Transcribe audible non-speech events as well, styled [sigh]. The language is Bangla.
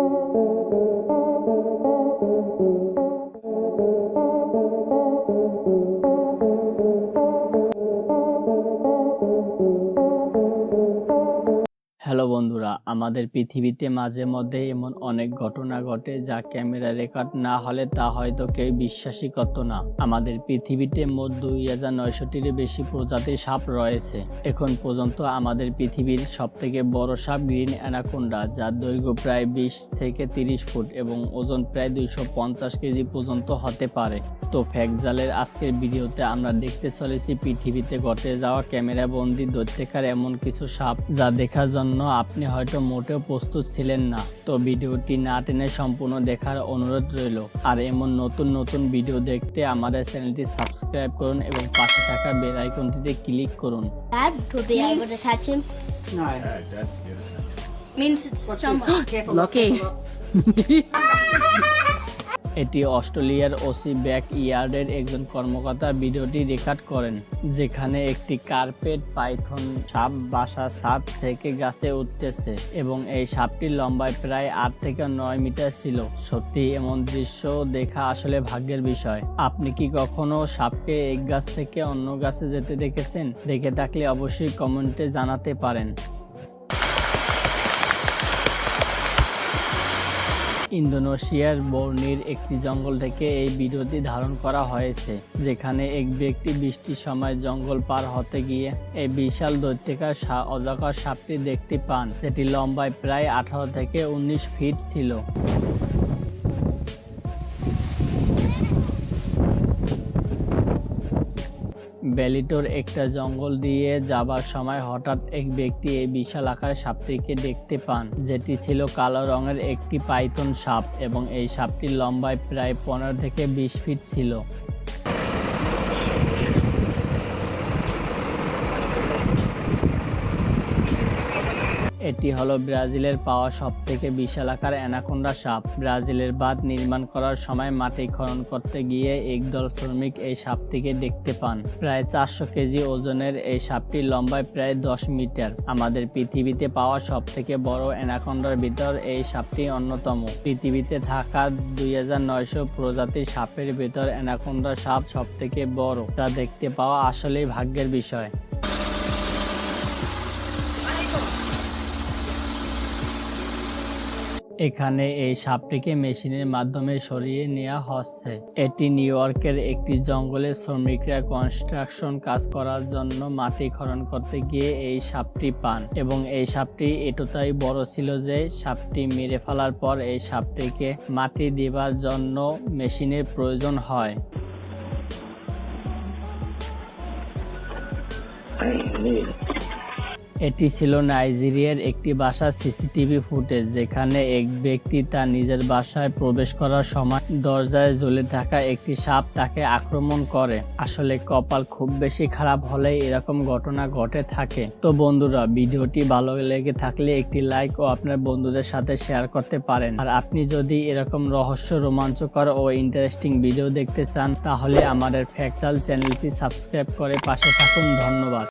Thank you. হ্যালো বন্ধুরা, আমাদের পৃথিবীতে মাঝে মধ্যে এমন অনেক ঘটনা ঘটে যা ক্যামেরা রেকর্ড না হলে তা হয়তো কেউ বিশ্বাসই করত না। আমাদের পৃথিবীতে মোট দুই হাজার নয়শোটির বেশি প্রজাতির সাপ রয়েছে। এখন পর্যন্ত আমাদের পৃথিবীর সব থেকে বড় সাপ গ্রিন অ্যানাকোন্ডা, যার দৈর্ঘ্য প্রায় বিশ থেকে তিরিশ ফুট এবং ওজন প্রায় দুইশো পঞ্চাশ কেজি পর্যন্ত হতে পারে। তো ফ্যাক জালের আজকের ভিডিওতে আমরা দেখতে চলেছি পৃথিবীতে ঘটে যাওয়া ক্যামেরা বন্দি দৈত্যকার এমন কিছু সাপ যা দেখার জন্য আপনি হয়তো মোটেও প্রস্তুত ছিলেন না। তো ভিডিওটি না টেনে সম্পূর্ণ দেখার অনুরোধ রইল। আর এমন নতুন নতুন ভিডিও দেখতে আমাদের চ্যানেলটি সাবস্ক্রাইব করুন এবং পাশে থাকা বেল আইকনটিতে ক্লিক করুন। Dad to be able to touch him means it's someone. Lucky. [laughs] [laughs] এটি অস্ট্রেলিয়ার ওসি ব্যাক ইয়ার্ডের একজন কর্মকর্তা ভিডিওটি রেকর্ড করেন, যেখানে একটি কার্পেট, পাইথন সাপ বাসা ছাদ থেকে গাছে উঠতেছে এবং এই সাপটির লম্বায় প্রায় আট থেকে নয় মিটার ছিল। সত্যি, এমন দৃশ্য দেখা আসলে ভাগ্যের বিষয়। আপনি কি কখনো সাপকে এক গাছ থেকে অন্য গাছে যেতে দেখেছেন? দেখে থাকলে অবশ্যই কমেন্টে জানাতে পারেন। ইন্দোনেশিয়ার বর্নির একটি জঙ্গল থেকে এই ভিডিওটি ধারণ করা হয়েছে, যেখানে এক ব্যক্তি বৃষ্টির সময় জঙ্গল পার হতে গিয়ে এই বিশাল দৈত্যকার অজগর সাপটি দেখতে পান। যেটি লম্বায় প্রায় আঠারো থেকে উনিশ ফিট ছিল। ব্যালিটোর একটা জঙ্গল দিয়ে যাবার সময় হঠাৎ এক ব্যক্তি এই বিশাল আকার সাপটিকে দেখতে পান, যেটি ছিল কালো রঙের একটি পাইথন সাপ এবং এই সাপটির লম্বায় প্রায় পনেরো থেকে বিশ ফিট ছিল। এটি হলো ব্রাজিলের পাওয়া সব থেকে বিশাল আকার অ্যানাকোন্ডা সাপ। ব্রাজিলের বাঁধ নির্মাণ করার সময় মাটি খনন করতে গিয়ে একদল শ্রমিক এই সাপটিকে দেখতে পান। প্রায় চারশো কেজি ওজনের এই সাপটি লম্বায় প্রায় দশ মিটার। আমাদের পৃথিবীতে পাওয়া সব থেকে বড় অ্যানাকোন্ডার ভিতর এই সাপটি অন্যতম। পৃথিবীতে থাকা দুই হাজার নয়শো প্রজাতির সাপের ভিতর অ্যানাকোন্ডা সাপ সব থেকে বড়, তা দেখতে পাওয়া আসলেই ভাগ্যের বিষয়। এখানে এই সাপটিকে মেশিনের মাধ্যমে সরিয়ে নেওয়া হচ্ছে। এটি নিউ ইয়র্কের একটি জঙ্গলে শ্রমিকরা কনস্ট্রাকশন কাজ করার জন্য মাটি খনন করতে গিয়ে এই সাপটি পান এবং এই সাপটি এতটাই বড় ছিল যে সাপটি মেরে ফেলার পর এই সাপটিকে মাটি দেবার জন্য মেশিনের প্রয়োজন হয়। এটি ছিল নাইজেরিয়ার একটি বাসার সিসিটিভি ফুটেজ, যেখানে এক ব্যক্তি তার নিজের বাসায় প্রবেশ করার সময় দরজায় ঝুলে থাকা একটি সাপ তাকে আক্রমণ করে। আসলে কপাল খুব বেশি খারাপ হলে এরকম ঘটনা ঘটে থাকে। তো বন্ধুরা, ভিডিওটি ভালো লেগে থাকলে একটি লাইক ও আপনার বন্ধুদের সাথে শেয়ার করতে পারেন। আর আপনি যদি এরকম রহস্য, রোমাঞ্চকর ও ইন্টারেস্টিং ভিডিও দেখতে চান, তাহলে আমাদের ফ্যাকচাল চ্যানেলটি সাবস্ক্রাইব করে পাশে থাকুন। ধন্যবাদ।